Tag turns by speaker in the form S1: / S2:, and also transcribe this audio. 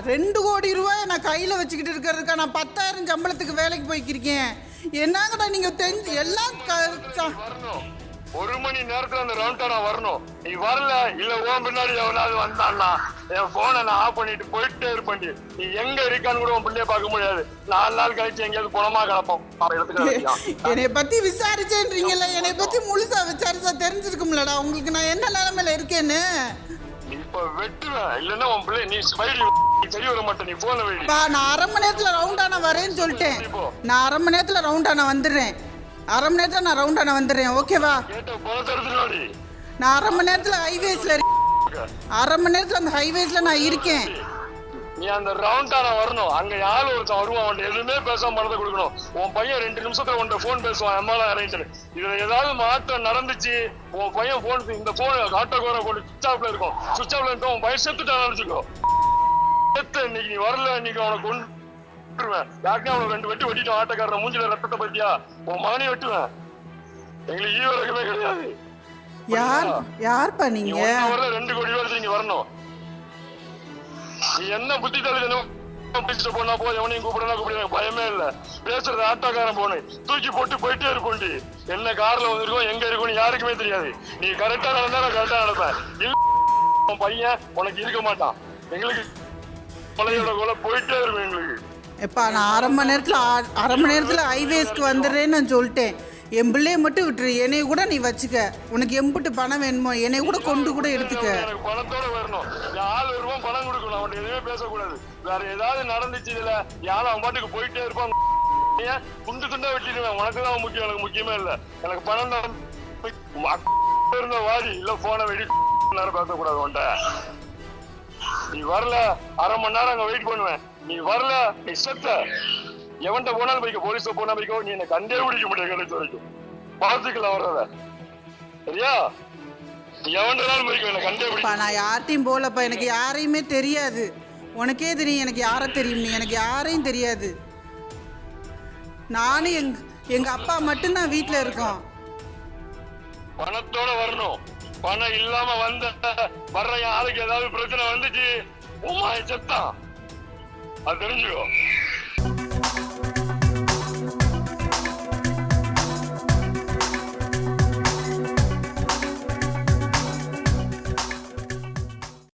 S1: ரெண்டு கோடி ரூபாய் நான் கையில் வச்சுக்கிட்டு இருக்கிறதுக்கா நான் பத்தாயிரம் சம்பளத்துக்கு வேலைக்கு போய்க்கிருக்கேன். என்னங்கடா நீங்கள் தெரிஞ்சு எல்லாம்
S2: ஒரு மணி நேரத்துல அந்த ரவுண்டா வரணும். நீ வரல இல்ல உன் பின்னாடி எவனாவது வந்தான்னா என் போனை நான் ஆஃப் பண்ணிட்டு போயிட்டே இருப்பேன் நீ எங்க இருக்கான்னு கூட உன் பிள்ளைய பார்க்க முடியாது. நாலு நாள் கழிச்சு எங்கேயாவது குணமா கிடப்போம்.
S1: என்னை பத்தி விசாரிச்சேன்றீங்கல்ல என்னை பத்தி முழுசா விசாரிச்சா தெரிஞ்சிருக்கும்லடா. உங்களுக்கு நான் என்ன நிலைமையில இருக்கேன்னு?
S2: இப்ப வெட்டுவேன். இல்லன்னா உன் பிள்ளை நீ வைடி வர மாட்டே நீ போன
S1: பா நான் அரை மணி நேரத்தில் ரவுண்டான வரேன்னு சொல்லிட்டேன். நான் அரை மணி நேரத்தில் ரவுண்டான வந்துடுறேன். அரை மணி நேரத்தில் நான் ரவுண்டான வந்துடுறேன். ஓகேவா நான் அரை மணி நேரத்தில் ஹைவேஸில் அரை மணி நேரத்தில் அந்த ஹைவேஸில் நான் இருக்கேன்.
S2: நீ அந்த ரவுண்டான வரணும். அங்க யாரு ஒருத்தன் வருவான். அவன் எதுவுமே பேசாம மனதை கொடுக்கணும். உன் பையன் ரெண்டு நிமிஷத்துல உன்ட்ட போன் பேசுவான். எம்மால அரேஞ்சு இதுல ஏதாவது மாற்றம் நடந்துச்சு உன் பையன் போன் இந்த போன் ஆட்டோகோர போன் சுவிச் ஆஃப்ல இருக்கும். சுவிச் ஆஃப்ல இருக்கும் உன் பையன் நினைச்சுக்கோ. இன்னைக்கு நீ வரல இன்னைக்கு அவனை கொண்டுருவேன் யாருக்கே அவனுக்கு ரெண்டு வெட்டி வெட்டிட்டோம் ஆட்டோக்காரன் மூஞ்சில ரத்தத்தை பத்தியா? உன் மகனே வெட்டுவேன். எங்களுக்கு ஈவரகமே கிடையாது.
S1: யார்? யார்ப்பா நீங்க?
S2: ஒன் ஹவர்ல ரெண்டு கோடி ரூபாய் இங்க வரணும். நீ என்ன புத்தி தள்ளுதனும் பிடிச்சிட்டு போனா போ எவனையும் கூப்பிடணும் கூப்பிட எனக்கு பயமே இல்ல. பேசுறது ஆட்டோக்காரன் போனு. தூக்கி போட்டு போயிட்டே இருக்கும்டி என்ன கார்ல வந்திருக்கோம் எங்க இருக்கும்னு யாருக்குமே தெரியாது. நீ கரெக்டா நடந்தா நான் கரெக்டா நடப்பேன் பையன் உனக்கு இருக்க மாட்டான். எங்களுக்கு கொலையோட கொலை போயிட்டே இருக்கும் எங்களுக்கு.
S1: எப்பா நான் அரை மணி நேரத்தில் அரை மணி நேரத்தில் ஹைவேஸ்க்கு வந்துடுறேன்னு நான் சொல்லிட்டேன். என் பிள்ளைய மட்டும் விட்டுரு என்னைய கூட நீ வச்சுக்க. உனக்கு எம்புட்டு பணம் வேணுமோ என்னைய கூட கொண்டு கூட எடுத்துக்க.
S2: பணத்தோட வரணும். யாரு வருவோம் பணம் கொடுக்கணும். அவன் எதுவுமே பேசக்கூடாது. வேற ஏதாவது நடந்துச்சு இதுல யாரும் அவன் பாட்டுக்கு போயிட்டே இருப்பான். ஏன் துண்டு துண்டா வெட்டிடுவேன். உனக்கு தான் முக்கியம் எனக்கு முக்கியமே இல்ல. எனக்கு பணம் தான். இருந்த வாடி. இல்ல போன வெடி நேரம் பேசக்கூடாது உன்ட்ட நீ வரல அரை மணி நேரம் அங்க வெயிட் பண்ணுவேன். நீ வரல நீ செத்த. எவன்கிட்ட போனாலும் போய்க்கோ போலீஸ் போனா போய்க்கோ நீ என்ன கண்டே பிடிக்க முடியாது கடைசி வரைக்கும். பாத்துக்கலாம் வர்றத. சரியா?
S1: நான் யார்கிட்டையும் போகலப்பா எனக்கு யாரையுமே தெரியாது. உனக்கே தெரியும் எனக்கு யாரை தெரியும் நீ? எனக்கு யாரையும் தெரியாது. நானும் எங் எங்க அப்பா மட்டும்தான் வீட்டில் இருக்கோம்.
S2: பணத்தோட வரணும். பணம் இல்லாம வந்த வர்ற என் ஆளுக்கு ஏதாவது பிரச்சனை வந்துச்சு? உமா செத்தான் அது தெரிஞ்சுக்கோ.